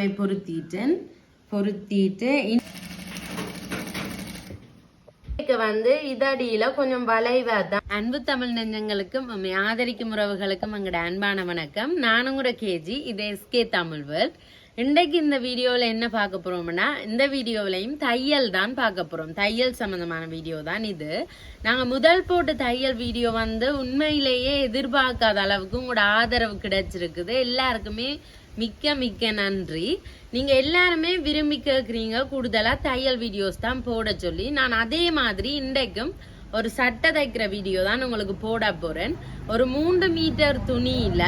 எல்லாமே பொருத்திட்டேன். பொருத்திட்டு வந்து இதடியில கொஞ்சம் வளைவா தான் அன்பு தமிழ் நெஞ்சங்களுக்கும் ஆதரிக்கும் உறவுகளுக்கும் எங்களோட அன்பான வணக்கம். நானும் கூட கேஜி இது எஸ்கே தமிழ் வேர்ல்ட். இன்றைக்கு இந்த வீடியோவில் என்ன பார்க்க போறோம்னா இந்த வீடியோவிலையும் தையல் தான் பார்க்க போறோம். தையல் சம்பந்தமான வீடியோ தான் இது. நாங்க முதல் போட்ட தையல் வீடியோ வந்து உண்மையிலேயே எதிர்பார்க்காத அளவுக்கு உங்களோட ஆதரவு கிடைச்சிருக்குது. எல்லாருக்குமே மிக்க மிக்க நன்றி. நீங்க எல்லாருமே விரும்பி கேட்குறீங்க கூடுதலா தையல் வீடியோஸ் தான் போட சொல்லி. நான் அதே மாதிரி இன்றைக்கும் ஒரு சட்டை தைக்கிற வீடியோ தான் உங்களுக்கு போட போறேன். ஒரு மூன்று மீட்டர் துணியில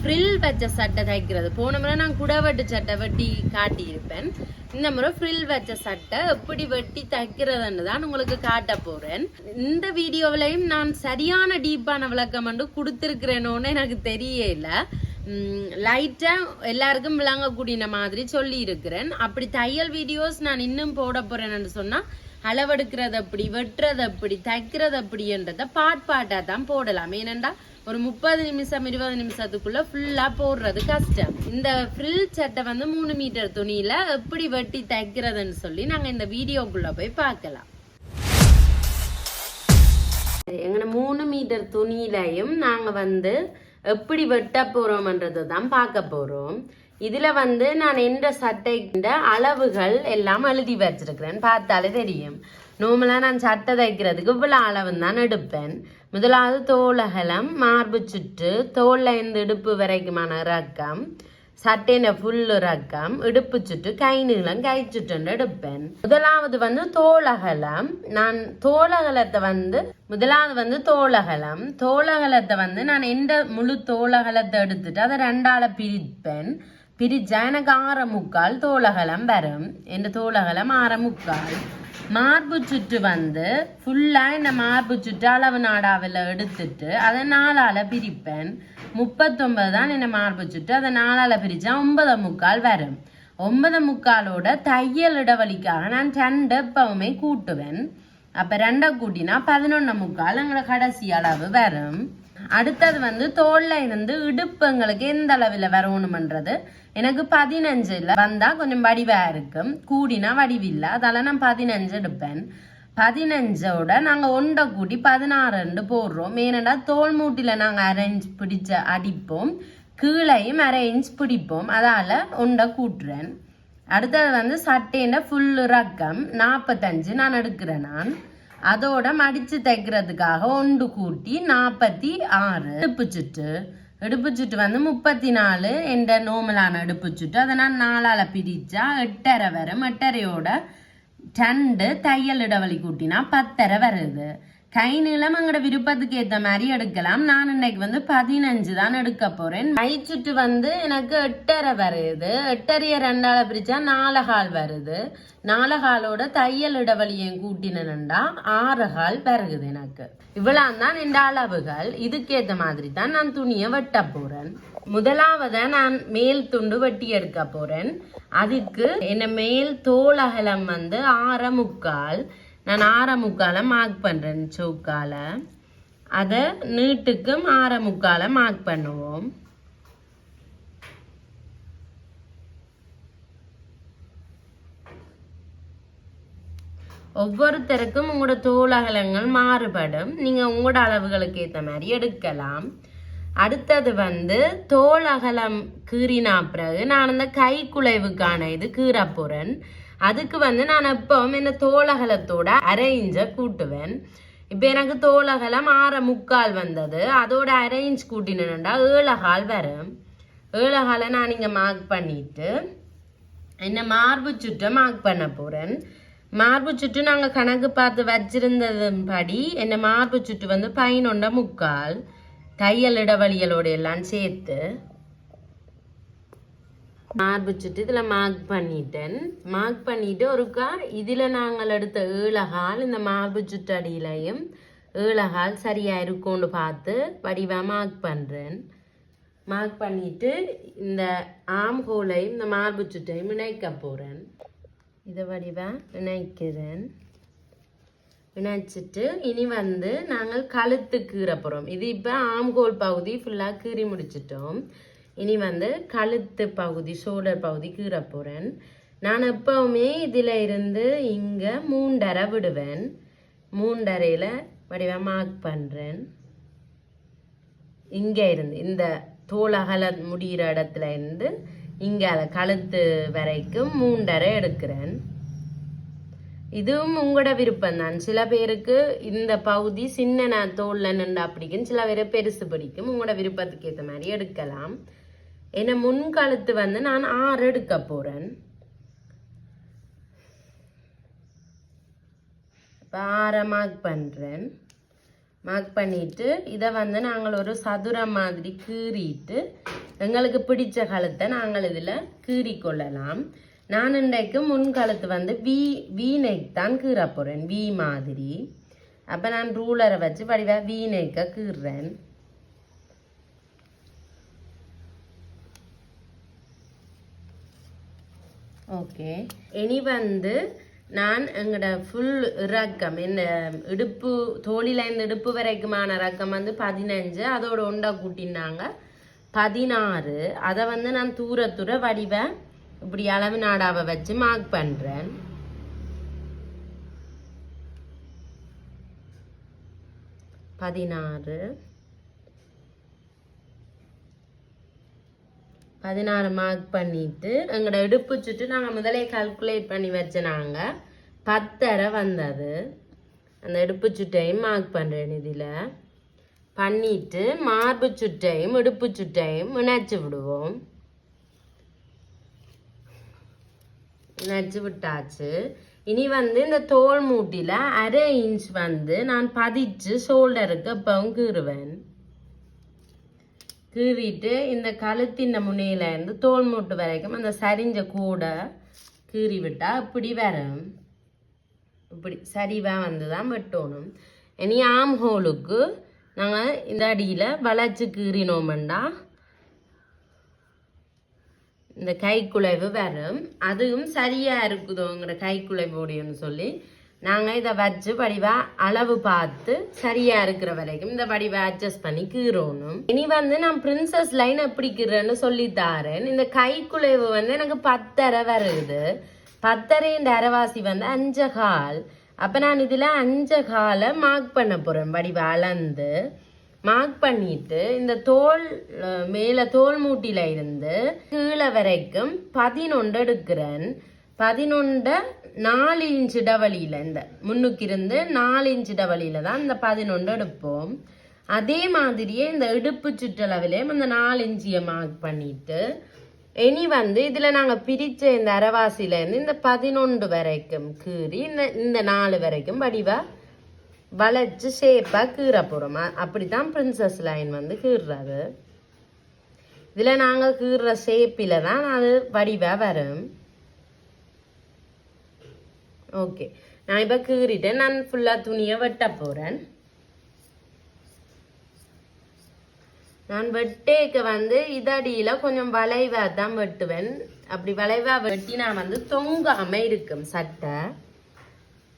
ஃப்ரில் வச்ச சட்டை தைக்கிறது. போன முறை நான் குடவெட்டு சட்டை வெட்டி காட்டியிருப்பேன். இந்த முறை ஃப்ரில் வச்ச சட்டை எப்படி வெட்டி தைக்கிறதுன்னு தான் உங்களுக்கு காட்ட போறேன். இந்த வீடியோவிலையும் நான் சரியான டீப்பான விளக்கம் வந்து கொடுத்துருக்கிறேனோன்னு எனக்கு தெரியல. லைட்டாக எல்லாருக்கும் விளங்கக்கூடிய மாதிரி சொல்லி இருக்கிறேன் அப்படி தையல் வீடியோஸ் நான் இன்னும் போட போறேன்னு சொன்னா அளவெடுக்கிறது அப்படி வெட்டுறது அப்படி தைக்கிறது அப்படின்றத பாட் பாட்டா தான் போடலாம். ஏனெண்டா ஒரு முப்பது நிமிஷம் இருபது நிமிஷத்துக்குள்ள ஃபுல்லா போடுறது கஷ்டம். இந்த ஃப்ரில் சட்டை வந்து மூணு மீட்டர் துணியில எப்படி வெட்டி தைக்கிறதுன்னு சொல்லி நாங்க இந்த வீடியோக்குள்ள போய் பார்க்கலாம். எங்கன மூணு மீட்டர் துணியிலையும் நாங்க வந்து எப்படி வெட்ட போறோம்ன்றதை தான் பார்க்க போறோம். இதுல வந்து நான் எந்த சட்டைக்கின்ற அளவுகள் எல்லாம் எழுதி வச்சிருக்கிறேன். பார்த்தாலே தெரியும். நார்மலா நான் சட்டை தைக்கிறதுக்கு இவ்வளவு அளவு தான் எடுப்பேன். முதலாவது தோலகலம் மார்பு சுற்று தோல்ல இருந்து இடுப்பு வரைக்குமான ரக்கம் சட்டையின ஃபுல்லு ரக்கம் இடுப்பு சுட்டு கை நீளம் கை சுட்டுன்னு எடுப்பேன். முதலாவது வந்து தோலகலம் நான் தோலகலத்தை வந்து முதலாவது வந்து தோலகலம் தோலகலத்தை வந்து நான் எந்த முழு தோலகலத்தை எடுத்துட்டு அதை ரெண்டால பிரிப்பேன். பிரிச்சா எனக்கு ஆற முக்கால் தோலகலம் வரும். என் தோலகலம் ஆற முக்கால். மார்பு சுற்று வந்து ஃபுல்லாக இந்த மார்பு சுற்று அளவு நாடாவில் எடுத்துட்டு அதை நாளால் பிரிப்பேன். முப்பத்தொன்பது தான் இந்த மார்பு சுற்று அதை நாளால் பிரித்தா ஒன்பது முக்கால் வரும். ஒன்பது முக்காலோட தையல் இடைவெளிக்காக நான் ரெண்டு எப்பவுமே கூட்டுவேன். அப்போ ரெண்டை கூட்டினா பதினொன்று முக்கால் எங்களை கடைசி அளவு வரும். அடுத்தது வந்து தோல்ல இருந்து இடுப்பு எங்களுக்கு எந்த அளவில் வரணுமன்றது. எனக்கு பதினஞ்சுல வந்தா கொஞ்சம் வடிவா இருக்கும். கூடினா வடிவில்லை. அதால நான் பதினஞ்சு எடுப்பேன். பதினஞ்சோட நாங்க ஒண்டை கூட்டி பதினாறு போடுறோம். ஏனடா தோல் மூட்டில நாங்க அரேஞ்ச் பிடிச்ச அடிப்போம். கீழையும் அரேஞ்ச் பிடிப்போம். அதால ஒண்டை கூட்டுறேன். அடுத்தது வந்து சட்டையில ஃபுல் ரக்கம் நாற்பத்தஞ்சு நான் எடுக்கிறேன் நான். அதோட மடிச்சு தைக்கிறதுக்காக ஒன்று கூட்டி நாற்பத்தி ஆறு இடுப்பு சுட்டு இடுப்பு சுட்டு வந்து முப்பத்தி நாலு என்ற நோமலான இடுப்பு சுட்டு அதை நான் நாலால பிரித்தா எட்டரை வரும். எட்டரையோட ரெண்டு தையல் இடவழி கூட்டினா பத்தரை வருது. கை நீளம் எங்களோட விருப்பத்துக்கு ஏத்த மாதிரி எடுக்கலாம். நான் இன்னைக்கு வந்து பதினஞ்சு தான் எடுக்க போறேன். கை சுட்டு வந்து எனக்கு எட்டரை வருது. எட்டரைய ரெண்டால பிரிச்சா நாலு கால் வருது. நாலு காலோட தையல் இடைவெளியும் கூட்டினா ஆறு கால் எனக்கு. இவ்வளவு தான் இந்த அளவுகள். இதுக்கேத்த மாதிரி தான் நான் துணியை வெட்ட போறேன். முதலாவத நான் மேல் துண்டு வெட்டி எடுக்க போறேன். அதுக்கு என்ன மேல் தோல் அகலம் வந்து ஆற முக்கால். நான் ஆற முக்கால மார்க் பண்றேன் சவுக்கால. அதை நீட்டுக்கும் ஆற முக்கால மார்க் பண்ணுவோம். ஒவ்வொருத்தருக்கும் உங்களோட தோல் அகலங்கள் மாறுபடும். நீங்க உங்களோட அளவுகளுக்கு ஏற்ற மாதிரி எடுக்கலாம். அடுத்தது வந்து தோல் அகலம் கீறினா பிறகு நான் அந்த கை குலைவுக்கான இது கீற அதுக்கு வந்து நான் எப்பவும் என்ன தோலகலத்தோட அரை இன்ச்சை கூட்டுவேன். இப்போ எனக்கு தோலகலம் ஆற முக்கால் வந்தது. அதோட அரை இன்ச் கூட்டினேன்டா ஏழகால் வரும். ஏழகாலை நான் இங்கே மார்க் பண்ணிட்டு என்ன மார்பு சுற்றை மார்க் பண்ண போகிறேன் மார்பு சுற்று நாங்கள் கணக்கு பார்த்து வச்சிருந்ததன் படி என்ன மார்பு சுற்று வந்து பதினொண்ட முக்கால் தையல் இடைவெளிகளோட எல்லாம் சேர்த்து மார்பு சுட்டு இதில் மார்க் பண்ணிட்டேன். மார்க் பண்ணிட்டு ஒருக்கா இதில் நாங்கள் எடுத்த ஏழகால் இந்த மார்பு சுட்டு அடியிலையும் ஏழகால் சரியாக இருக்கும்னு பார்த்து வடிவாக மார்க் பண்ணுறேன் மார்க் பண்ணிட்டு இந்த ஆம் ஹோலையும் இந்த மார்பு சுட்டையும் இணைக்க போகிறேன் இதை வடிவாக இணைக்கிறேன். இணைச்சிட்டு இனி வந்து நாங்கள் கழுத்து கீற போகிறோம் இது இப்போ ஆம்கோல் பகுதி ஃபுல்லாக கீறி முடிச்சிட்டோம். இனி வந்து கழுத்து பகுதி ஷோல்டர் பகுதி கீற போகிறேன் நான் எப்பவுமே இதில் இருந்து இங்கே மூண்டரை விடுவேன். மூண்டரையில் வடிவ மார்க் பண்ணுறேன் இங்கே இருந்து இந்த தோல் முடிகிற இடத்துல இருந்து இங்கே அதை கழுத்து வரைக்கும் மூண்டரை எடுக்கிறேன். இதுவும் உங்களோட விருப்பம் தான் சில பேருக்கு இந்த பகுதி சின்ன நான் தோல்ல நின்று பிடிக்கும் சில பேர் பெருசு பிடிக்கும். உங்களோட விருப்பத்துக்கு ஏற்ற மாதிரி எடுக்கலாம். ஏன்னா முன்கழுத்து வந்து நான் ஆறு எடுக்க போகிறேன் இப்போ ஆறை மார்க் பண்ணுறேன் மார்க் பண்ணிவிட்டு இதை வந்து நாங்கள் ஒரு சதுரம் மாதிரி கீறிட்டு எங்களுக்கு பிடிச்ச கழுத்தை நாங்கள் இதில் கீறி கொள்ளலாம். நான் இன்றைக்கு முன்கழுத்து வந்து வி வி நெக் தான் கீற போகிறேன் வி மாதிரி. அப்போ நான் ரூலரை வச்சு வடிவாக வி நெக்கை கீறுறேன். ஓகே. இனி வந்து நான் எங்களோட ஃபுல் ரக்கம் இந்த இடுப்பு தோளில இந்த இடுப்பு வரைக்குமான ரக்கம் வந்து பதினஞ்சு அதோட ஒண்டா கூட்டினாங்க. பதினாறு அதை வந்து நான் தூர தூர வடிவ இப்படி அளவு நாடாவை வச்சு மார்க் பண்ணுறேன் பதினாறு பதினாறு மார்க் பண்ணிட்டு எங்களோட இடுப்பு சுட்டு நாங்கள் முதலே கால்குலேட் பண்ணி வச்ச நாங்கள் பத்தரை வந்தது. அந்த இடுப்பு சுட்டையும் மார்க் பண்ணுறேன் இதில். பண்ணிட்டு மார்பு சுட்டையும் இடுப்பு சுட்டையும் இணைச்சி விடுவோம். இணைச்சி விட்டாச்சு. இனி வந்து இந்த தோல் மூட்டியில் அரை இன்ச் வந்து நான் பதிச்சு ஷோல்டருக்கு எப்பவும் கீறுவேன். கீறிட்டு இந்த கழுத்தின் முனையிலேருந்து தோல் மூட்டு வரைக்கும் அந்த சரிஞ்ச கூடை கீறி விட்டால் இப்படி வரும். இப்படி சரிவாக வந்து தான் வெட்டணும். இனி ஆம் ஹோலுக்கு நாங்கள் இந்த அடியில் வளைச்சி கீறினோம்டா. இந்த கைக்குலைவு வரும். அதுவும் சரியாக இருக்குதோங்கிற கைக்குலைவோடையன்னு சொல்லி நாங்கள் இதை வச்சு வடிவா அளவு பார்த்து சரியா இருக்கிற வரைக்கும் இந்த வடிவை அட்ஜஸ்ட் பண்ணி கீறணும். இனி வந்து நான் பிரின்சஸ் லைன் எப்படி கீறேன்னு சொல்லி தாரேன். இந்த கைக்குலைவு வந்து எனக்கு பத்தரை வருது. பத்தரைன்ற அரைவாசி வந்து அஞ்சு கால் அப்போ நான் இதில் அஞ்சு காலை மார்க் பண்ண போகிறேன் வடிவ அளந்து. மார்க் பண்ணிட்டு இந்த தோல் மேலே தோல் மூட்டில இருந்து கீழே வரைக்கும் பதினொன்று எடுக்கிறேன். பதினொன்றை நாலு இன்ச்சு இடவழியில இந்த முன்னுக்கு இருந்து நாலு இன்ச்சு இடவழியில தான் இந்த பதினொன்று எடுப்போம். அதே மாதிரியே இந்த இடுப்பு சுற்றளவிலையும் இந்த நாலு இன்ச்சியை மார்க் பண்ணிட்டு இனி வந்து இதில் நாங்கள் பிரித்த இந்த அரைவாசியிலேருந்து இந்த பதினொன்று வரைக்கும் கீறி இந்த இந்த நாலு வரைக்கும் வடிவாக வளைச்சு ஷேப்பாக கீற போகிறோம் அப்படித்தான் பிரின்சஸ் லைன் வந்து கீறுறது இதில் நாங்கள் கீறுற ஷேப்பில் தான் அது வடிவாக வரும். ஓகே. நான் இப்போ கீறிட்டேன். நான் ஃபுல்லாக துணியை வெட்ட போகிறேன் நான் வெட்டேக்கு வந்து இதடியில் கொஞ்சம் வளைவாக தான் வெட்டுவேன். அப்படி வளைவாக வெட்டி நான் வந்து தொங்காமல் இருக்கும் சட்டை.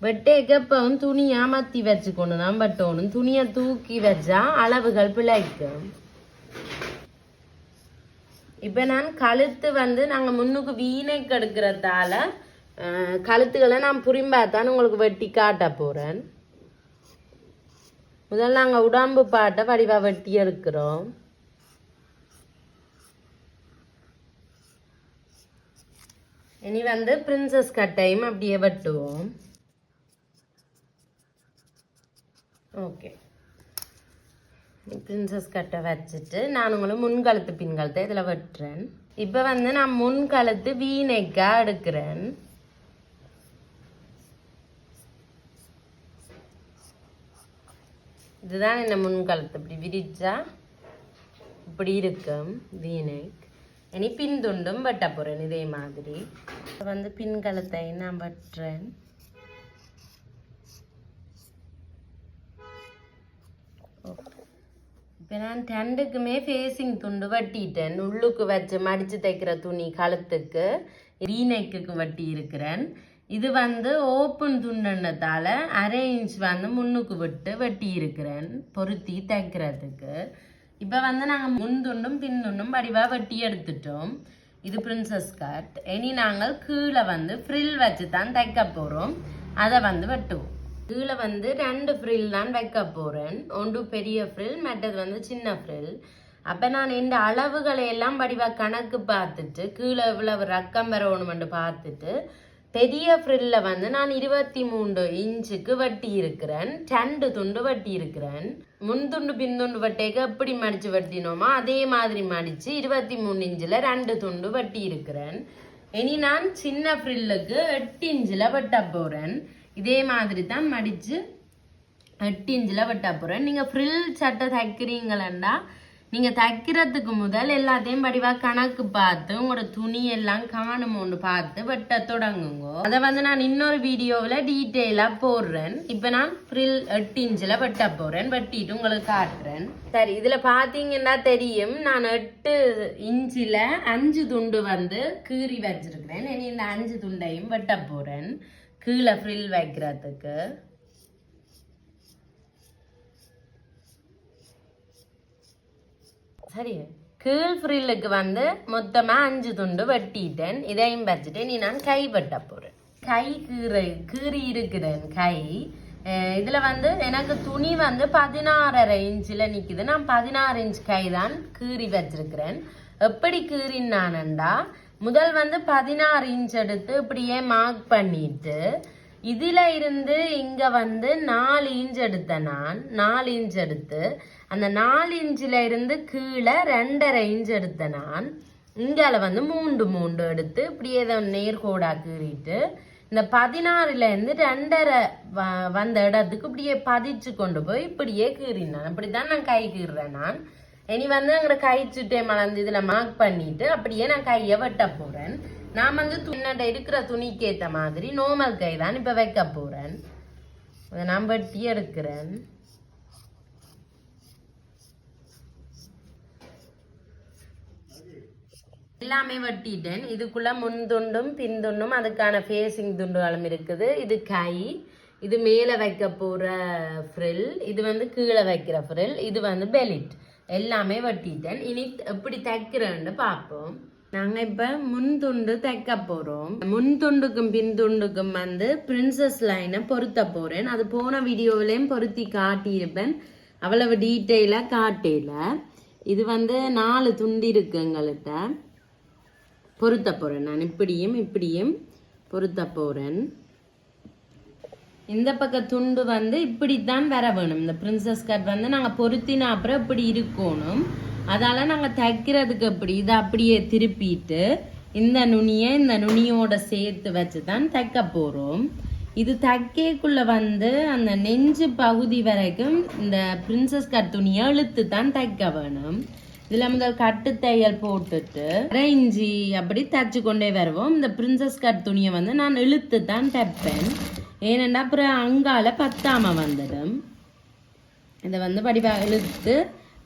வெட்டேக்கு எப்பவும் துணியாக மத்தி வச்சுக்கொண்டு தான் வெட்டணும். துணியை தூக்கி வச்சா அளவுகள் பிழைக்கும். இப்போ நான் கழுத்து வந்து நாங்கள் முன்னுக்கு வீணைக்கு எடுக்கிறதால கழுத்துக்களை நான் புரிம்பாத்தான் உங்களுக்கு வெட்டி காட்ட போகிறேன் முதல்ல நாங்கள் உடம்பு பாட்டை வடிவாக வெட்டி எடுக்கிறோம். இனி வந்து பிரின்சஸ் கட்டையும் அப்படியே வெட்டுவோம். ஓகே பிரின்சஸ் கட்டை வச்சுட்டு நான் உங்களுக்கு முன்கழுத்து பின்கழுத்தை இதில் வெட்டுறேன். இப்போ வந்து நான் முன்கழுத்து வீணைக்காக எடுக்கிறேன். இதுதான் இந்த முன்காலத்து இப்படி விரிச்சா இப்படி இருக்கும் வீணைக் இனி பின் துண்டும் வெட்ட போகிறேன் இதே மாதிரி. வந்து பின்கலத்தை நான் வெட்டுறேன். இப்போ நான் ரெண்டுக்குமே ஃபேஸிங் துண்டு வெட்டிட்டேன். உள்ளுக்கு வச்சு மடித்து தைக்கிற துணி கழுத்துக்கு ரீநெக்குக்கு வெட்டி இருக்கிறேன். இது வந்து ஓப்பன் துண்டுன்றதால அரை இன்ச் வந்து முன்னுக்கு விட்டு வெட்டி இருக்கிறேன் பொருத்தி தைக்கிறதுக்கு இப்போ வந்து நாங்கள் முன்துண்டும் பின்துண்டும் வடிவாக வெட்டி எடுத்துட்டோம். இது பிரின்சஸ் கட் இனி நாங்கள் கீழே வந்து ஃப்ரில் வச்சு தான் தைக்க போகிறோம் அதை வந்து வெட்டுவோம். கீழே வந்து ரெண்டு ஃப்ரில் தான் வைக்க போகிறேன் ஒன்று பெரிய ஃப்ரில் மற்றது வந்து சின்ன ஃப்ரில் அப்போ நான் இந்த அளவுகளை எல்லாம் வடிவாக கணக்கு பார்த்துட்டு கீழே இவ்வளவு ரக்கம் வரணுமென்று பார்த்துட்டு பெரிய ஃப்ரில்ல வந்து நான் இருபத்தி மூன்று இன்ச்சுக்கு வட்டி இருக்கிறேன் ரெண்டு துண்டு வட்டி இருக்கிறேன் முன் துண்டு பின்துண்டு வட்டைக்கு எப்படி மடிச்சு வட்டினோமோ அதே மாதிரி மடிச்சு இருபத்தி மூணு இன்ச்சில் ரெண்டு துண்டு வட்டி இருக்கிறேன் இனி நான் சின்ன ஃப்ரில்லுக்கு எட்டு இன்ச்சில் வெட்ட போகிறேன் இதே மாதிரி தான் மடிச்சு எட்டு இன்ச்சில் வெட்ட போகிறேன் நீங்கள் ஃப்ரில் சட்டை தைக்கிறீங்களா நீங்கள் தைக்கிறதுக்கு முதல் எல்லாத்தையும் படிவாக கணக்கு பார்த்து உங்களோட துணி எல்லாம் காணுமோன்னு பார்த்து வெட்ட தொடங்குங்க. அதை வந்து நான் இன்னொரு வீடியோவில் டீட்டெயிலாக போடுறேன். இப்போ நான் ஃப்ரில் எட்டு இன்ச்சில் வெட்ட போகிறேன் வெட்டிட்டு உங்களுக்கு காட்டுறேன். சரி இதில் பார்த்தீங்கன்னா தெரியும். நான் எட்டு இன்ச்சில் அஞ்சு துண்டு வந்து கீறி வச்சிருக்கிறேன். இனி இந்த அஞ்சு துண்டையும் வெட்ட போகிறேன் கீழே ஃப்ரில் வைக்கிறதுக்கு. சரி கீழ் ஃப்ரில்லுக்கு வந்து மொத்தமாக அஞ்சு துண்டு வெட்டிட்டேன் இதையும் வச்சுட்டு நீ நான் கை வெட்ட போகிறேன் கை கீரை கீறி இருக்கிறேன் கை இதில் வந்து எனக்கு துணி வந்து பதினாறரை இன்ச்சில் நிற்கிது நான் பதினாறு இன்ச் கை தான் கீறி வச்சிருக்கிறேன் எப்படி கீறினானண்டா முதல் வந்து பதினாறு இன்ச் எடுத்து இப்படியே மார்க் பண்ணிட்டு இதில் இருந்து இங்கே வந்து நாலு இன்ச் எடுத்தேன் நான். நாலு இன்ச் எடுத்து அந்த நாலு இன்ச்சில் இருந்து கீழே ரெண்டரை இன்ச் எடுத்தேன் நான். இங்கால வந்து மூண்டு மூண்டு எடுத்து இப்படியே இதை நேர்கோடா கீறிட்டு இந்த பதினாறுலேருந்து ரெண்டரை வ- வந்த இடத்துக்கு இப்படியே பதிச்சு கொண்டு போய் இப்படியே கீறினான் அப்படிதான் நான் கை கீறுறேன் நான். இனி வந்து அங்கே கை சுட்டே மலர்ந்து இதில் மார்க் பண்ணிட்டு அப்படியே நான் கையை வெட்ட போகிறேன் நான் வந்து துண்ணட இருக்கிற துணிக்கு ஏத்த மாதிரி நோமல் கை தான் இப்ப வைக்க போறேன். அதை நான் வெட்டி எடுக்கிறேன். எல்லாமே வெட்டிட்டேன். இதுக்குள்ள முன் துண்டும் பின் துண்டும் அதுக்கான ஃபேஸிங் துண்டுகளும் இருக்குது. இது கை. இது மேலே வைக்க போற ஃப்ரில் இது வந்து கீழே வைக்கிற ஃப்ரில் இது வந்து பெலிட் எல்லாமே வெட்டிட்டேன். இனி எப்படி தைக்கிறேன்னு பார்ப்போம். நாங்கள் இப்போ முன் துண்டு தைக்க போகிறோம் முன் துண்டுக்கும் பின் துண்டுக்கும் வந்து பிரின்சஸ் லைனை பொருத்த போகிறேன் அது போன வீடியோவிலையும் பொருத்தி காட்டியிருப்பேன். அவ்வளவு டீட்டெயிலாக காட்டல. இது வந்து நாலு துண்டு இருக்கு எங்கள்கிட்ட பொருத்த போகிறேன் நான். இப்படியும் இப்படியும் பொருத்த போகிறேன் இந்த பக்க துண்டு வந்து இப்படித்தான் வர வேணும். இந்த பிரின்சஸ் கட் வந்து நாங்கள் பொருத்தின அப்புறம் இப்படி இருக்கணும். அதால நாங்கள் தைக்கிறதுக்கு அப்படி இதை அப்படியே திருப்பிட்டு இந்த நுனியை இந்த நுனியோட சேர்த்து வச்சு தான் தைக்க போகிறோம் இது தைக்கக்குள்ள வந்து அந்த நெஞ்சு பகுதி வரைக்கும் இந்த பிரின்சஸ் கட் துணியை இழுத்து தான் தைக்க வேணும். இதில் முதல் கட்டு தையல் போட்டுட்டு அரை இஞ்சி அப்படி தைச்சு கொண்டே வருவோம். இந்த பிரின்சஸ் கட் துணியை வந்து நான் இழுத்து தான் தைப்பேன். ஏனென்னா அப்புறம் அங்கால பத்தாம வந்துடும். இதை வந்து படிவாக இழுத்து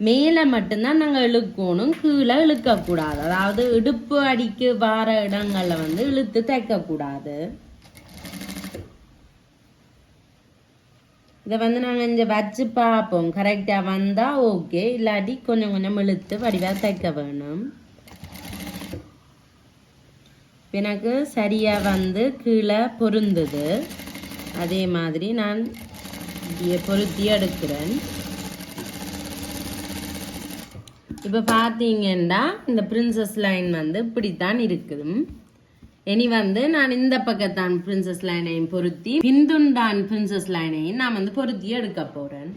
மேலே மட்டும்தான் நாங்கள் இழுக்கணும் கீழே இழுக்கக்கூடாது. அதாவது இடுப்பு அடிக்கு வார இடங்களில் வந்து இழுத்து தைக்கக்கூடாது இதை வந்து நாங்கள் இங்கே வச்சு பார்ப்போம். கரெக்டாக வந்தால் ஓகே இல்லாட்டி கொஞ்சம் கொஞ்சம் இழுத்து வடிவாக தைக்க வேணும். எனக்கு சரியாக வந்து கீழே பொருந்துது. அதே மாதிரி நான் பொருத்தி எடுக்கிறேன். இப்போ பார்த்தீங்கன்னா இந்த பிரின்சஸ் லைன் வந்து இப்படித்தான் இருக்குது. இனி வந்து நான் இந்த பக்கத்தான் பிரின்சஸ் லைனையும் பொருத்தி பிந்துண்டான் பிரின்சஸ் லைனையும் நான் வந்து பொருத்தி எடுக்க போகிறேன்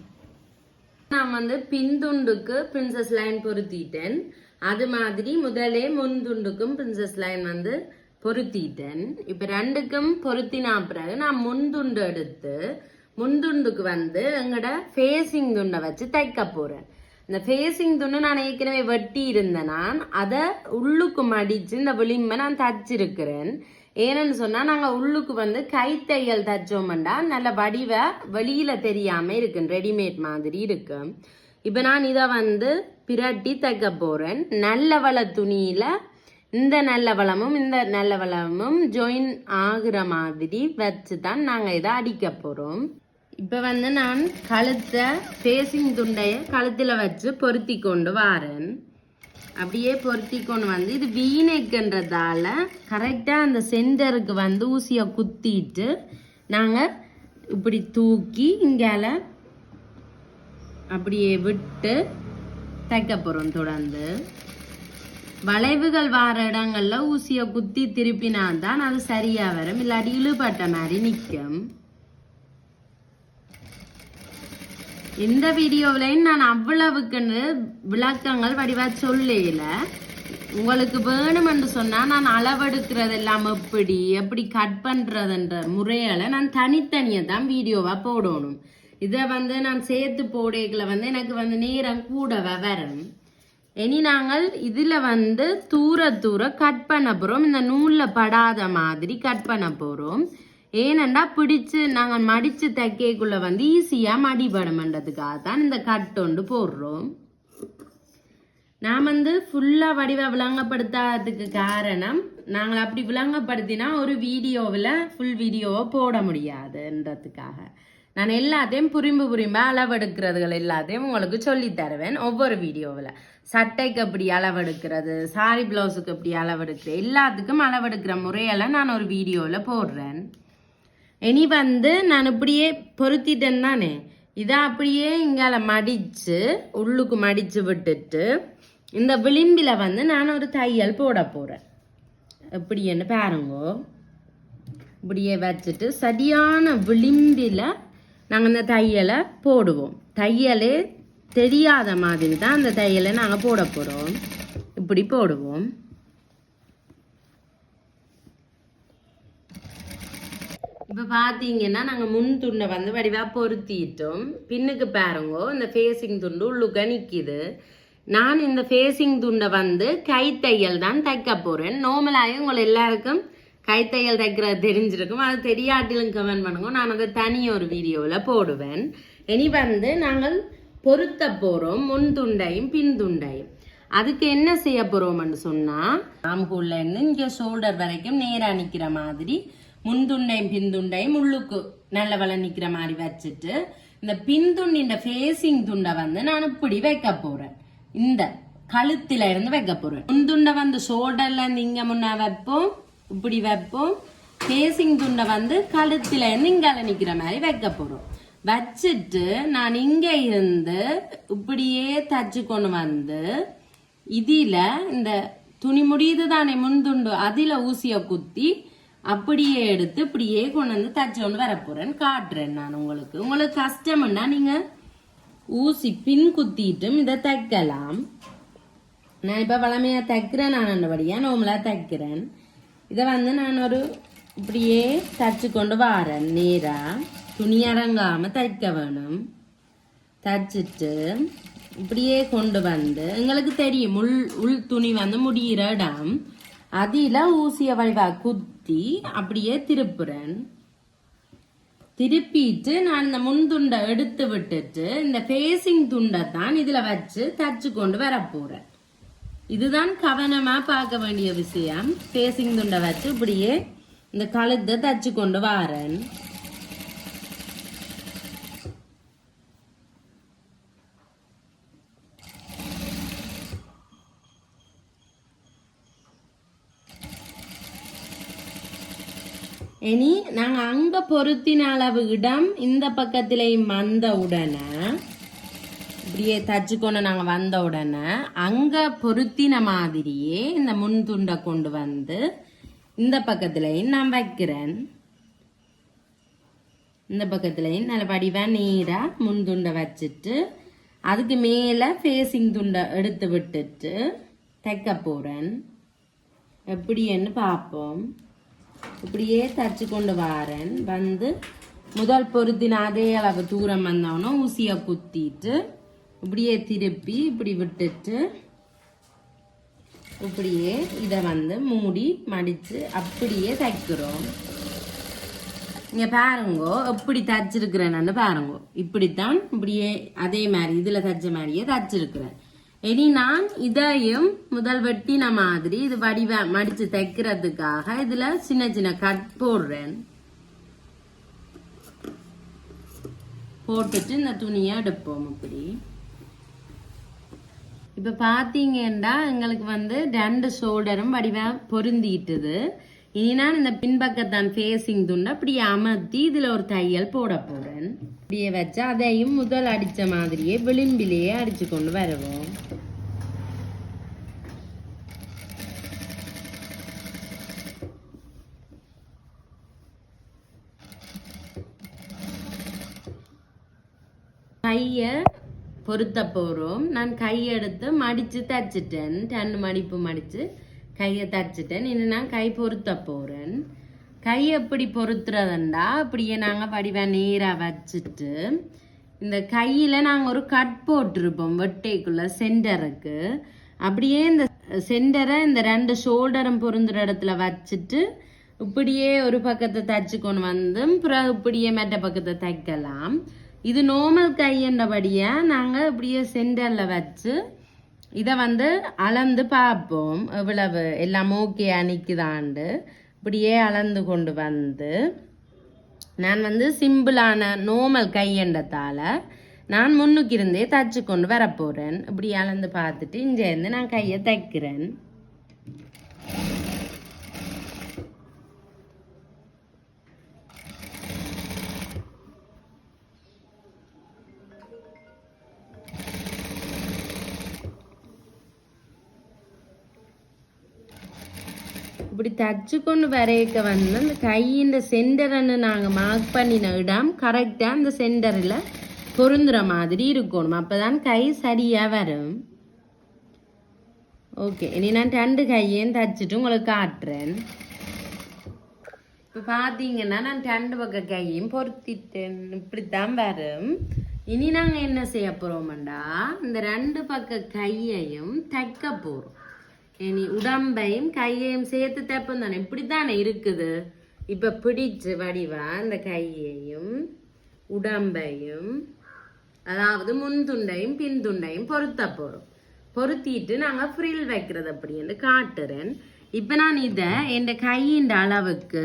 நான் வந்து பின்துண்டுக்கு பிரின்சஸ் லைன் பொருத்திட்டேன். அது மாதிரி முதலே முன்துண்டுக்கும் பிரின்சஸ் லைன் வந்து பொருத்திட்டேன். இப்போ ரெண்டுக்கும் பொருத்தினா பிறகு நான் முன்துண்டு எடுத்து முன்துண்டுக்கு வந்து எங்களோட ஃபேஸிங் துண்டை வச்சு தைக்க போகிறேன் இந்த ஃபேஸிங் துண்டு நான் ஏற்கனவே வெட்டி இருந்தேன் நான் அதை உள்ளுக்கு அடித்து இந்த விளிம்பை நான் தச்சிருக்கிறேன். ஏன்னு சொன்னால் நாங்கள் உள்ளுக்கு வந்து கைத்தையல் தச்சோம்டா நல்ல வடிவ வெளியில் தெரியாமல் இருக்கு ரெடிமேட் மாதிரி இருக்கு. இப்போ நான் இதை வந்து பிரட்டி தைக்க போகிறேன் நல்ல வள துணியில் இந்த நல்ல வளமும் இந்த நல்ல வளமும் ஜாயின் ஆகுற மாதிரி வச்சு தான் நாங்கள் இதை அடிக்க போகிறோம் இப்போ வந்து நான் கழுத்தை ஃபேஸிங் துண்டைய கழுத்தில் வச்சு பொருத்தி கொண்டு வாரேன். அப்படியே பொருத்தி கொண்டு வந்து இது வீணைக்குன்றதால கரெக்டாக அந்த சென்டருக்கு வந்து ஊசியை குத்திட்டு நாங்கள் இப்படி தூக்கி இங்கால அப்படியே விட்டு தைக்க போகிறோம் தொடர்ந்து. வளைவுகள் வார இடங்களில் ஊசியை குத்தி திருப்பினா தான் அது சரியாக வரும். இல்லாட்டி இழுபட்ட மாதிரி நிற்கும் இந்த வீடியோவிலையும் நான் அவ்வளவுக்குன்னு விளக்கங்கள் வடிவா சொல்லல உங்களுக்கு வேணுமென்று சொன்னால் நான் அளவெடுக்கிறது எல்லாம் எப்படி எப்படி கட் பண்ணுறதுன்ற முறையால் நான் தனித்தனியாக தான் வீடியோவாக போடணும். இதை வந்து நான் சேர்த்து போடைகளை வந்து எனக்கு வந்து நேரம் கூடவா வரும். இனி நாங்கள் இதில் வந்து தூர தூர கட் பண்ண போகிறோம் இந்த நூலில் படாத மாதிரி கட் பண்ண போகிறோம் ஏனண்டா பிடிச்சு நாங்கள் மடித்து தைக்கக்குள்ளே வந்து ஈஸியா மடிபடமன்றதுக்காக தான் இந்த கட் ஒன்று போடுறோம். நான் வந்து ஃபுல்லாக வடிவ விளங்கப்படுத்தாததுக்கு காரணம் நாங்கள் அப்படி விளங்கப்படுத்தினா ஒரு வீடியோவில் ஃபுல் வீடியோவை போட முடியாதுன்றதுக்காக. நான் எல்லாத்தையும் புரிம்பு புரிம்பாக அளவெடுக்கிறதுகள் எல்லாத்தையும் உங்களுக்கு சொல்லி தருவேன் ஒவ்வொரு வீடியோவில். சட்டைக்கு எப்படி அளவெடுக்கிறது சாரி பிளவுஸுக்கு எப்படி அளவெடுக்கிறது எல்லாத்துக்கும் அளவெடுக்கிற முறையெல்லாம் நான் ஒரு வீடியோவில் போடுறேன். இனி வந்து நான் இப்படியே பொருத்திட்டேன் தானே. இதை அப்படியே இங்கால மடித்து உள்ளுக்கு மடித்து விட்டுட்டு இந்த விளிம்பில் வந்து நான் ஒரு தையல் போட போகிறேன் எப்படின்னு பாருங்கோ. இப்படியே வச்சுட்டு சரியான விளிம்பில் நாங்கள் இந்த தையலை போடுவோம். தையலே தெரியாத மாதிரி தான் அந்த தையலை நாங்கள் போட போகிறோம் இப்படி போடுவோம். இப்போ பார்த்தீங்கன்னா நாங்கள் முன் துண்டை வந்து வடிவாக பொருத்திட்டோம். பின்னுக்கு பாருங்கோ இந்த ஃபேஸிங் துண்டு உள்ளுக்க நிற்கிது நான் இந்த ஃபேஸிங் துண்டை வந்து கைத்தையல் தான் தைக்க போகிறேன் நார்மலாகவே உங்களை எல்லாருக்கும் கைத்தையல் தைக்கிறது தெரிஞ்சிருக்கும். அது தெரியாட்டிலும் கமெண்ட் பண்ணுங்க. நான் அதை தனி ஒரு வீடியோவில் போடுவேன். இனி வந்து நாங்கள் பொருத்த போகிறோம் முன் துண்டையும் பின் துண்டையும். அதுக்கு என்ன செய்ய போகிறோம்னு சொன்னால் ஆம்கூல்ல இருந்து இங்கே ஷோல்டர் வரைக்கும் நேராக நிற்கிற மாதிரி முன்துண்டையும் பின்துண்டையும் உள்ளுக்கு நல்ல வள நிற்கிற மாதிரி வச்சுட்டு இந்த பின்துண்டின் ஃபேஸிங் துண்டை வந்து நான் இப்படி வைக்க போகிறேன் இந்த கழுத்தில இருந்து வைக்க போகிறேன் முன்துண்டை வந்து ஷோல்டர்ல இருந்து முன்ன முன்னா வைப்போம் இப்படி வைப்போம். ஃபேஸிங் துண்டை வந்து கழுத்தில இருந்து இங்கால நிக்கிற மாதிரி வைக்க போறோம். வச்சுட்டு நான் இங்க இருந்து இப்படியே தச்சு கொண்டு வந்து இதில இந்த துணி முடியுது தானே முன்துண்டு அதில ஊசிய குத்தி அப்படியே எடுத்து இப்படியே கொண்டு வந்து தச்சு கொண்டு வரப்போறேன். காட்டுறேன் நான் உங்களுக்கு. உங்களுக்கு கஷ்டம்னா நீங்க ஊசி பின் குத்திட்டும் இதை தைக்கலாம். நான் இப்போ வளமையா தைக்கிறேன் நான் அந்தபடியா நோமலாக தைக்கிறேன். இதை வந்து நான் ஒரு இப்படியே தச்சு கொண்டு வரேன். நேரா துணி இறங்காம தைக்க வேணும். தச்சுட்டு இப்படியே கொண்டு வந்து எங்களுக்கு தெரியும் உள் உள் துணி வந்து முடிகிற இடம். அதில் ஊசிய வழிவா குத்தி அப்படியே திருப்புறேன். திருப்பிட்டு நான் இந்த முன் துண்டை எடுத்து விட்டுட்டு இந்த ஃபேஸிங் துண்டை தான் இதுல வச்சு தச்சு கொண்டு வர இதுதான் கவனமா பார்க்க வேண்டிய விஷயம். ஃபேஸிங் துண்டை வச்சு இப்படியே இந்த கழுத்தை தச்சு கொண்டு வாரேன். இனி நாங்க அங்க பொருத்தின அளவு இடம் இந்த பக்கத்திலையும் வந்த உடனே இப்படியே தச்சுக்கொண்டு நாங்க வந்த உடனே அங்க பொருத்தின மாதிரியே இந்த முன் துண்டை கொண்டு வந்து இந்த பக்கத்திலையும் நான் வைக்கிறேன். இந்த பக்கத்துலையும் நல்ல வடிவா நீரா முன் துண்டை வச்சுட்டு அதுக்கு மேல ஃபேஸிங் துண்டை எடுத்து விட்டுட்டு தைக்க போறேன். எப்படின்னு பார்ப்போம். இப்படியே தச்சு கொண்டு வாரேன். வந்து முதல் பொருத்தின அதே அளவு தூரம் வந்தோன்னா ஊசியை குத்திட்டு இப்படியே திருப்பி இப்படி விட்டுட்டு இப்படியே இதை வந்து மூடி மடித்து அப்படியே தைக்கிறோம். இங்கே பாருங்கோ எப்படி தச்சிருக்கிறேன்னு பாருங்கோ. இப்படித்தான் இப்படியே அதே மாதிரி இதில் தச்ச மாதிரியே தச்சிருக்கிறேன் இனி நான் இதையும் முதல் வெட்டின மாதிரி இது வடிவ மடிச்சு தைக்கிறதுக்காக இதுல சின்ன சின்ன கட் போடுறேன். போட்டுட்டு இந்த துணியை எடுப்போம் இப்படி. இப்போ பார்த்தீங்கன்னா எங்களுக்கு வந்து ரெண்டு ஷோல்டரும் வடிவா பொருந்திட்டுது. இனி நான் இந்த பின்பக்கத்தான் ஃபேஸிங் துண்டை. அப்படியே அமர்த்தி இதில் ஒரு தையல் போட போகிறேன் இப்படியே வச்சு அதையும் முதல் அடித்த மாதிரியே விளிம்பிலேயே அடிச்சு கொண்டு வருவோம். கையை பொருத்த போகிறோம் நான் கையெடுத்து மடித்து தைச்சிட்டேன். டன்னு மடிப்பு மடித்து கையை தச்சிட்டேன் இனி நான் கை பொருத்த போகிறேன் கை எப்படி பொருத்துறதுண்டா? அப்படியே நாங்கள் வடிவா நேராக வச்சுட்டு இந்த கையில் நாங்கள் ஒரு கட் போட்டிருப்போம் வெட்டைக்குள்ள சென்டருக்கு. அப்படியே இந்த சென்டரை இந்த ரெண்டு ஷோல்டரும் பொருந்துற இடத்துல வச்சுட்டு இப்படியே ஒரு பக்கத்தை தச்சு கொண்டு வந்து பிறகு இப்படியே மெட்ட பக்கத்தை தைக்கலாம். இது நார்மல் கையண்டபடியாக நாங்கள் இப்படியே சென்டரில் வச்சு இதை வந்து அளந்து பார்ப்போம். எவ்வளவு? எல்லாம் ஓகே அணிக்குதாண்டு இப்படியே அளந்து கொண்டு வந்து நான் வந்து சிம்பிளான நோமல் கையண்டத்தால் நான் முன்னுக்கு இருந்தே தச்சு கொண்டு வரப்போகிறேன் இப்படி அளந்து பார்த்துட்டு இங்கேருந்து நான் கையை தைக்கிறேன். இப்படி தச்சு கொண்டு வரையக்க வந்து அந்த கையின் சென்டரன்னு நாங்கள் மார்க் பண்ணின இடம் கரெக்டாக அந்த சென்டரில் பொருந்துற மாதிரி இருக்கணும். அப்போ தான் கை சரியாக வரும். ஓகே இனி நான் ரெண்டு கையையும் தச்சுட்டு உங்களுக்கு காட்டுறேன். இப்போ பார்த்தீங்கன்னா நான் ரெண்டு பக்க கையும் பொருத்திட்டேன். இப்படித்தான் வரும். இனி நாங்கள் என்ன செய்ய போகிறோம்டா இந்த ரெண்டு பக்க கையையும் தைக்க போகிறோம் இனி உடம்பையும் கையையும் சேர்த்து தேப்பம் தானே? இப்படி தானே இருக்குது. இப்போ பிடிச்சு வடிவா இந்த கையையும் உடம்பையும் அதாவது முன்துண்டையும் பின்துண்டையும் பொருத்த போகிறோம் பொருத்திட்டு நாங்கள் ஃப்ரில் வைக்கிறது அப்படின்னு காட்டுறேன். இப்போ நான் இதை என் கையின் அளவுக்கு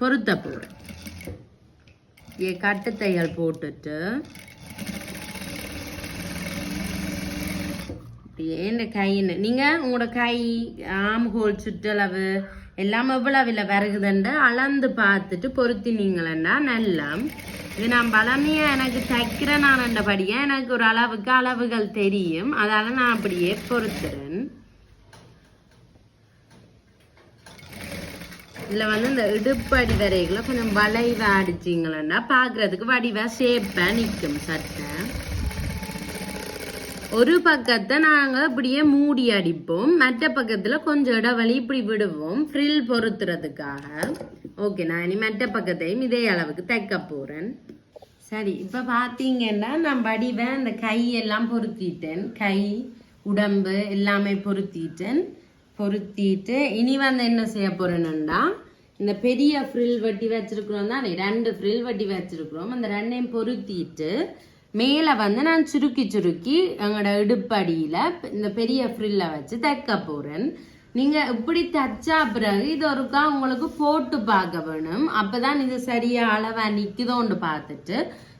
பொருத்த போகிறேன் கட்டு தையல் போட்டுட்டு அப்படியே இந்த கைன்னு. நீங்கள் உங்களோட கை ஆம் ஹோல் சுற்றளவு எல்லாம் எவ்வளவில் வருகுதுண்டு அளந்து பார்த்துட்டு பொருத்தினீங்களா நல்லா. இது நான் பழமையாக எனக்கு தைக்கிறேன் நானண்டபடியாக எனக்கு ஒரு அளவுக்கு அளவுகள் தெரியும். அதால் நான் அப்படியே பொறுத்துறேன் இதில் வந்து இந்த இடுப்படி வரைகளை கொஞ்சம் வளைவா அடிச்சிங்களா பார்க்குறதுக்கு வடிவாக ஷேப்பாக நிற்கும் சட்டை. ஒரு பக்கத்தை நாங்கள் இப்படியே மூடி அடிப்போம். மற்ற பக்கத்தில் கொஞ்சம் இடவழி இப்படி விடுவோம். ஃப்ரில் பொருத்துறதுக்காக. ஓகே நான் இனி மற்ற பக்கத்தையும் இதே அளவுக்கு தைக்க போகிறேன் சரி இப்போ பார்த்தீங்கன்னா நான் வடிவை அந்த கையெல்லாம் பொருத்திட்டேன். கை உடம்பு எல்லாமே பொருத்திட்டேன். பொருத்திட்டு இனி வந்து என்ன செய்ய போகிறேன்னா இந்த பெரிய ஃப்ரில் வட்டி வச்சுருக்குறோம் தான்? ரெண்டு ஃப்ரில் வட்டி வச்சுருக்குறோம். அந்த ரெண்டையும் பொருத்திட்டு மேலே வந்து நான் சுருக்கி சுருக்கி எங்களோட இடுப்படியில் இந்த பெரிய ஃப்ரில்லை வச்சு தைக்க போகிறேன் நீங்கள் இப்படி தைச்சா பிறகு இது ஒருக்கா உங்களுக்கு போட்டு பார்க்க வேணும். அப்போ தான் இது சரியாக அளவாக நிற்குதோன்னு பார்த்துட்டு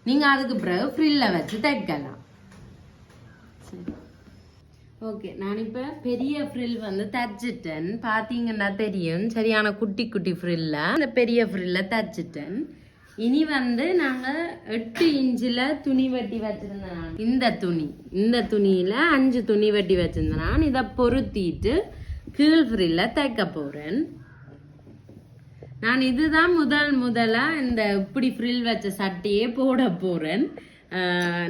நீங்கள் அதுக்கு பிறகு ஃப்ரில்லை வச்சு தைக்கலாம். ஓகே நான் இப்போ பெரிய ஃப்ரில் வந்து தச்சிட்டேன். பார்த்தீங்கன்னா தெரியும். சரியான குட்டி குட்டி ஃப்ரில்ல இந்த பெரிய ஃப்ரில்ல தச்சிட்டேன். இனி வந்து நாங்கள் எட்டு இன்ச்சில் துணி வெட்டி வச்சுருந்தேன் நான். இந்த துணி இந்த துணியில் அஞ்சு துணி வெட்டி வச்சுருந்தேன் நான். இதை பொருத்திட்டு கீழ் ஃப்ரில்ல தைக்க போகிறேன் நான் இதுதான் முதல் முதலாக இந்த இப்படி ஃப்ரில் வச்ச சட்டையே போட போகிறேன்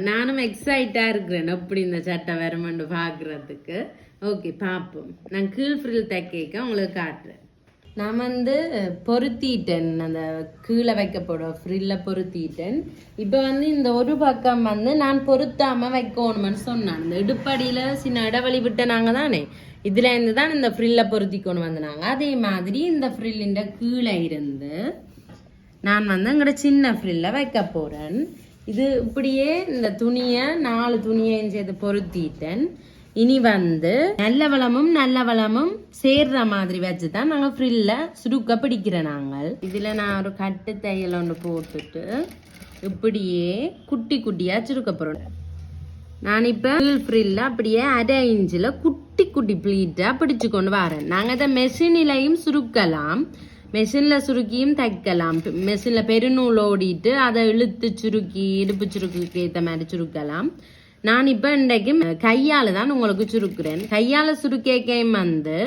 நானும் எக்ஸைட்டாக இருக்கிறேன் எப்படி இந்த சட்டை வருமென்று பார்க்குறதுக்கு ஓகே பார்ப்போம் நான் கீழ் ஃப்ரில் தைக்க உங்களுக்கு காட்டுறேன். நான் வந்து பொருத்திட்டேன். அந்த கீழே வைக்கப்போட ஃப்ரில்ல பொருத்திட்டேன். இப்போ வந்து இந்த ஒரு பக்கம் வந்து நான் பொருத்தாமல் வைக்கணும்னு சொன்னான் இந்த இடுப்படியில் சின்ன இடைவெளி விட்ட நாங்கள் தானே? இதுல இருந்து தான் இந்த ஃப்ரில்ல பொருத்திக்கொண்டு வந்தாங்க. அதே மாதிரி இந்த ஃப்ரில்லின் கீழே இருந்து நான் வந்து அங்கே சின்ன ஃப்ரில்ல வைக்க போகிறேன் இது இப்படியே இந்த துணியை நாலு துணியையும் சேர்த்து பொருத்திட்டேன். இனி வந்து நல்ல வளமும் நல்ல வளமும் சேர்ற மாதிரி வச்சு தான் நாங்கள் ஃப்ரில்ல சுருக்க பிடிக்கிறோம் நாங்கள். இதில் நான் ஒரு கட்டு தையல் ஒன்று போட்டுட்டு இப்படியே குட்டி குட்டியா சுருக்க போறோம். நான் இப்போ ஃப்ரில்ல அப்படியே அரை இன்ச்சில் குட்டி குட்டி ப்ளீட்டாக பிடிச்சு கொண்டு வரேன். நாங்கள் அதை மெஷினிலையும் சுருக்கலாம். மெஷினில் சுருக்கியும் தைக்கலாம். மெஷினில் பெருநூல் ஓடிட்டு அதை இழுத்து சுருக்கி இடுப்பு சுருக்குக்கு ஏற்ற மாதிரி சுருக்கலாம். நான் இப்போ இன்றைக்கு கையால் தான் உங்களுக்கு சுருக்குறேன். கையால் சுருக்கேக்கையும் வந்து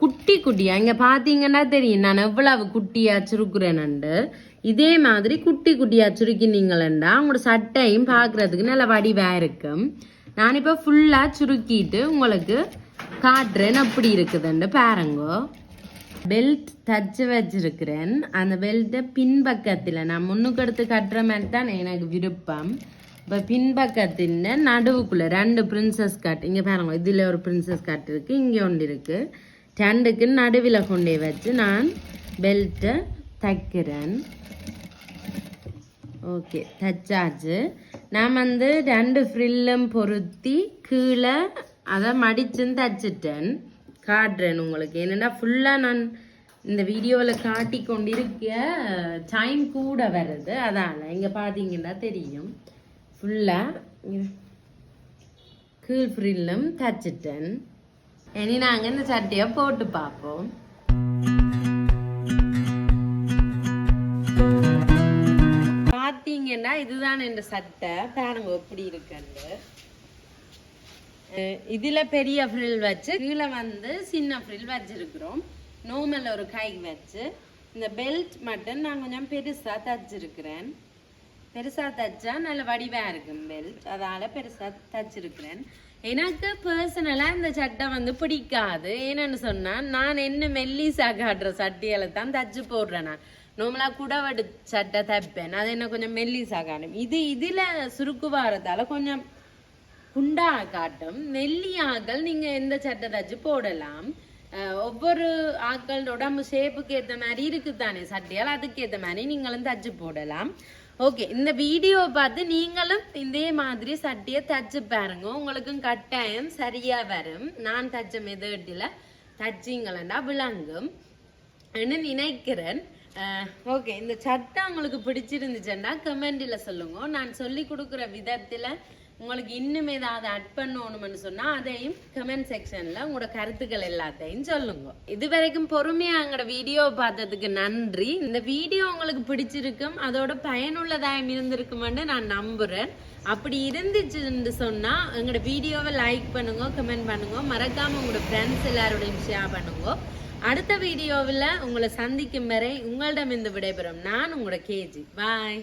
குட்டி குட்டியாக இங்கே பார்த்தீங்கன்னா தெரியும் நான் எவ்வளவு குட்டியாக சுருக்குறேன்ண்டு இதே மாதிரி குட்டி குட்டியாக சுருக்கினீங்களா உங்களோட சட்டையும் பார்க்குறதுக்கு நல்ல வடிவாக இருக்கும். நான் இப்போ ஃபுல்லாக சுருக்கிட்டு உங்களுக்கு காட்டுறேன் அப்படி இருக்குதுண்டு பாருங்கோ. பெல்ட் தச்சு வச்சிருக்கிறேன். அந்த பெல்ட்டை பின்பக்கத்தில் நான் முன்னுக்கு எடுத்து கட்டுற மாதிரி தான் எனக்கு விருப்பம். இப்போ பின்பக்கத்தின் நடுவுக்குள்ளே ரெண்டு பிரின்சஸ் கட் இங்கே பாருங்க இதில் ஒரு பிரின்சஸ் கட் இருக்குது இங்கே ஒன்று இருக்குது ரெண்டுக்கு நடுவில் கொண்டே வச்சு நான் பெல்ட்டை தைக்கிறேன். ஓகே தச்சாச்சு. நான் வந்து ரெண்டு ஃப்ரில்லும் பொருத்தி கீழே அதை மடிச்சுன்னு தச்சிட்டேன். காட்டுறேன் உங்களுக்கு. என்னென்னா ஃபுல்லாக நான் இந்த வீடியோவில் காட்டி கொண்டிருக்க டைம் கூட வருது. அதால் இங்கே பார்த்தீங்கன்னா தெரியும். ஃபுல்லாக கீழ் ஃப்ரில்லும் தச்சுட்டேன் இனி நாங்கள் இந்த சட்டையை போட்டு பார்ப்போம் பார்த்தீங்கன்னா இதுதான் இந்த சட்டை பாருங்க எப்படி இருக்குன்னு இதில் பெரிய ஃப்ரில் வச்சு கீழே வந்து சின்ன ஃப்ரில் வச்சிருக்கிறோம் நோமல் ஒரு கை வச்சு இந்த பெல்ட் மட்டும் நான் கொஞ்சம் பெருசா தச்சிருக்கிறேன் பெருசாக தைச்சா நல்ல வடிவாக இருக்கும் பெல்ட் அதால் பெருசாக தைச்சிருக்கிறேன். எனக்கு பர்சனலாக இந்த சட்டை வந்து பிடிக்காது. ஏன்னு சொன்னால் நான் என்ன மெல்லிசா காட்டுற சட்டையில தான் தச்சு போடுறேன். நான் நார்மலாக குடவடு சட்டை தைப்பேன். அது என்ன கொஞ்சம் மெல்லிசா காட்டும். இது இதில் சுருக்குவாரத்தால் கொஞ்சம் குண்டா காட்டும். மெல்லி ஆக்கள் நீங்கள் எந்த சட்டை தச்சு போடலாம். ஒவ்வொரு ஆக்கள் உடம்பு ஷேப்புக்கு ஏற்ற மாதிரி இருக்குதானே சட்டையால் அதுக்கு மாதிரி நீங்களும் தச்சு போடலாம். ஓகே இந்த வீடியோ பார்த்து நீங்களும் இதே மாதிரி சட்டையை தச்சு பாருங்க. உங்களுக்கும் கட்டாயம் சரியா வரும். நான் தச்ச மெதட்டில் தச்சிங்களா விளங்கும். நினைக்கிறேன்? ஓகே இந்த சட்டை உங்களுக்கு பிடிச்சிருந்துச்சுன்னா கமெண்டில் சொல்லுங்க. நான் சொல்லி கொடுக்குற விதத்தில் உங்களுக்கு இன்னும் ஏதாவது அட் பண்ணணும்னு சொன்னால் அதையும் கமெண்ட் செக்ஷனில் உங்களோட கருத்துக்கள் எல்லாத்தையும் சொல்லுங்க. இது வரைக்கும் பொறுமையாக எங்களோட வீடியோ பார்த்ததுக்கு நன்றி. இந்த வீடியோ உங்களுக்கு பிடிச்சிருக்கும் அதோட பயனுள்ளதாயம் இருந்திருக்கும்னு நான் நம்புகிறேன் அப்படி இருந்துச்சுன்னு சொன்னால் எங்களோட வீடியோவை லைக் பண்ணுங்க கமெண்ட் பண்ணுங்க. மறக்காமல் உங்களோட ஃப்ரெண்ட்ஸ் எல்லாரோடையும் ஷேர் பண்ணுங்க. அடுத்த வீடியோவில் உங்களை சந்திக்கும் வரை உங்களிடம் இந்த விடைபெறும். நான் உங்களோட கேஜி. பாய்